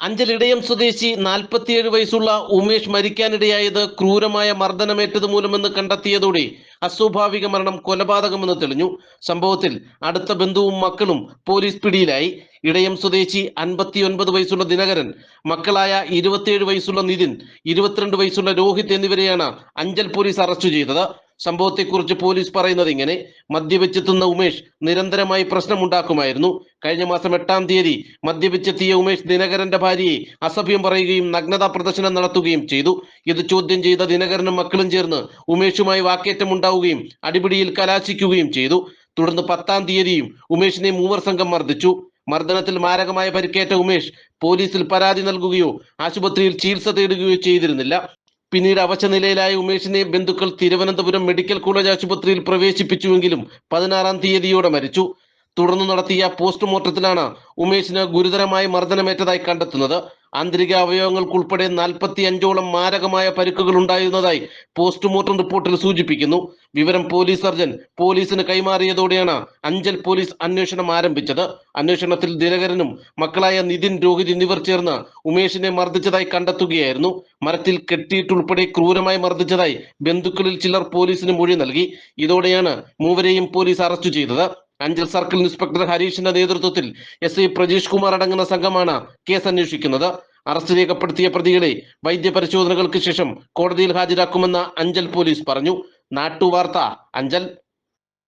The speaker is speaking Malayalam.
അഞ്ചലിടയം സ്വദേശി നാൽപ്പത്തിയേഴ് വയസ്സുള്ള ഉമേഷ് മരിക്കാനിടയായത് ക്രൂരമായ മർദ്ദനമേറ്റത് മൂലമെന്ന് കണ്ടെത്തിയതോടെ അസ്വാഭാവിക മരണം കൊലപാതകമെന്ന് തെളിഞ്ഞു. സംഭവത്തിൽ അടുത്ത ബന്ധുവും മക്കളും പോലീസ് പിടിയിലായി. ഇടയം സ്വദേശി അൻപത്തിയൊൻപത് വയസ്സുള്ള ദിനകരൻ മക്കളായ ഇരുപത്തിയേഴ് വയസ്സുള്ള നിതിൻ ഇരുപത്തിരണ്ട് വയസ്സുള്ള രോഹിത് എന്നിവരെയാണ് അഞ്ചൽ പോലീസ് അറസ്റ്റ് ചെയ്തത്. സംഭവത്തെക്കുറിച്ച് പോലീസ് പറയുന്നത് ഇങ്ങനെ. മദ്യപിച്ചെത്തുന്ന ഉമേഷ് നിരന്തരമായി പ്രശ്നമുണ്ടാക്കുമായിരുന്നു. കഴിഞ്ഞ മാസം എട്ടാം തീയതി മദ്യപിച്ചെത്തിയ ഉമേഷ് ദിനകരന്റെ ഭാര്യയെ അസഭ്യം പറയുകയും നഗ്നതാ പ്രദർശനം നടത്തുകയും ചെയ്തു. ഇത് ചോദ്യം ചെയ്ത ദിനകരനും മക്കളും ചേർന്ന് ഉമേഷുമായി വാക്കേറ്റം ഉണ്ടാവുകയും അടിപിടിയിൽ കലാശിക്കുകയും ചെയ്തു. തുടർന്ന് പത്താം തീയതിയും ഉമേഷിനെ മൂവർ സംഘം മർദ്ദിച്ചു. മർദ്ദനത്തിൽ മാരകമായ പരിക്കേറ്റ ഉമേഷ് പോലീസിൽ പരാതി നൽകുകയോ ആശുപത്രിയിൽ ചികിത്സ തേടുകയോ ചെയ്തിരുന്നില്ല. പിന്നീട് അവശനിലയിലായ ഉമേഷിനെ ബന്ധുക്കൾ തിരുവനന്തപുരം മെഡിക്കൽ കോളേജ് ആശുപത്രിയിൽ പ്രവേശിപ്പിച്ചുവെങ്കിലും പതിനാറാം തീയതിയോടെ മരിച്ചു. തുടർന്ന് നടത്തിയ പോസ്റ്റ്മോർട്ടത്തിലാണ് ഉമേഷിന് ഗുരുതരമായി മർദ്ദനമേറ്റതായി കണ്ടെത്തുന്നത്. ആന്തരിക അവയവങ്ങൾക്കുൾപ്പെടെ നാൽപ്പത്തി അഞ്ചോളം മാരകമായ പരിക്കുകൾ ഉണ്ടായിരുന്നതായി പോസ്റ്റ്മോർട്ടം റിപ്പോർട്ടിൽ സൂചിപ്പിക്കുന്നു. വിവരം പോലീസ് സർജൻ പോലീസിന് കൈമാറിയതോടെയാണ് അഞ്ചൽ പോലീസ് അന്വേഷണം ആരംഭിച്ചത്. അന്വേഷണത്തിൽ ദിനകരനും മക്കളായ നിതിൻ രോഹിത് എന്നിവർ ചേർന്ന് ഉമേഷിനെ മർദ്ദിച്ചതായി കണ്ടെത്തുകയായിരുന്നു. മരത്തിൽ കെട്ടിയിട്ടുൾപ്പെടെ ക്രൂരമായി മർദ്ദിച്ചതായി ബന്ധുക്കളിൽ ചിലർ പോലീസിന് മൊഴി നൽകി. ഇതോടെയാണ് മൂവരെയും പോലീസ് അറസ്റ്റ് ചെയ്തത്. അഞ്ചൽ സർക്കിൾ ഇൻസ്പെക്ടർ ഹരീഷിന്റെ നേതൃത്വത്തിൽ എസ് ഐ പ്രജീഷ് കുമാർ അടങ്ങുന്ന സംഘമാണ് കേസ് അന്വേഷിക്കുന്നത്. അറസ്റ്റ് രേഖപ്പെടുത്തിയ പ്രതികളെ വൈദ്യപരിശോധനകൾക്ക് ശേഷം കോടതിയിൽ ഹാജരാക്കുമെന്ന് അഞ്ചൽ പോലീസ് പറഞ്ഞു. നാട്ടുവാർത്ത അഞ്ചൽ.